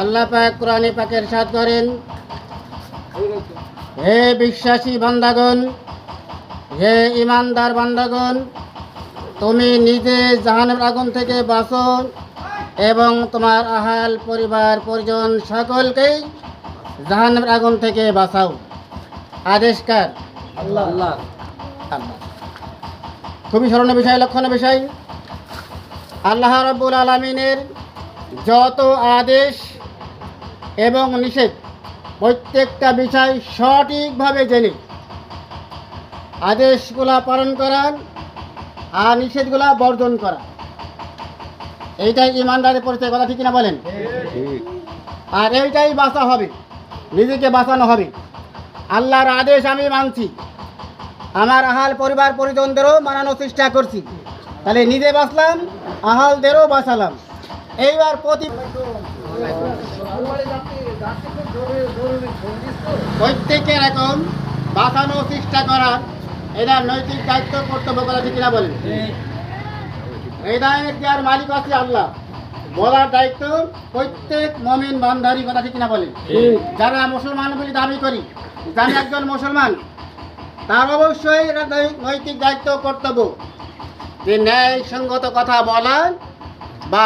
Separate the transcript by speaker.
Speaker 1: আল্লাহ পাক কোরআনে পাকের সাথ করেন। হে বিশ্বাসী বান্দাগণ হে ইমানদার বান্দাগণ তুমি নিজে জাহানের আগুন থেকে বাঁচো এবং তোমার আহাল পরিবার পরিজন সকলকেই জাহানের আগুন থেকে বাঁচাও। আদেশকার।
Speaker 2: আল্লাহ। আল্লাহ।
Speaker 1: আল্লাহ খুবই স্মরণীয় বিষয় লক্ষণীয় বিষয়। আল্লাহ রব্বুল আলমিনের যত আদেশ এবং নিষেধ। প্রত্যেকটা বিষয় সঠিকভাবে জেনে। আদেশগুলা পালন করা আর নিষেধগুলা বর্জন করা। এইটাই ইমানদারের পরিচয় কথা ঠিক না বলেন? আর এইটাই বাঁচা হবে নিজেকে বাঁচানো হবে। আল্লাহর আদেশ আমি মানছি। আমার আহাল পরিবার পরিজনদেরও মানানোর চেষ্টা করছি। তাহলে নিজে বাঁচলাম আহালদেরও বাঁচালাম। এইবার প্রতি প্রত্যেকের এখন বাঁচানোর চেষ্টা করা এটা নৈতিক দায়িত্ব কর্তব্য করা ঠিক কিনা বলেন? এই দায়ের যার মালিক আছে আল্লাহ। বলার দায়িত্ব প্রত্যেক মমিন বান্ধারি কথা ঠিক কিনা বলেন? যারা মুসলমান বলে দাবি করি যারা একজন মুসলমান তার অবশ্যই এটা নৈতিক দায়িত্ব কর্তব্য। যে ন্যায় সঙ্গত কথা বলা বা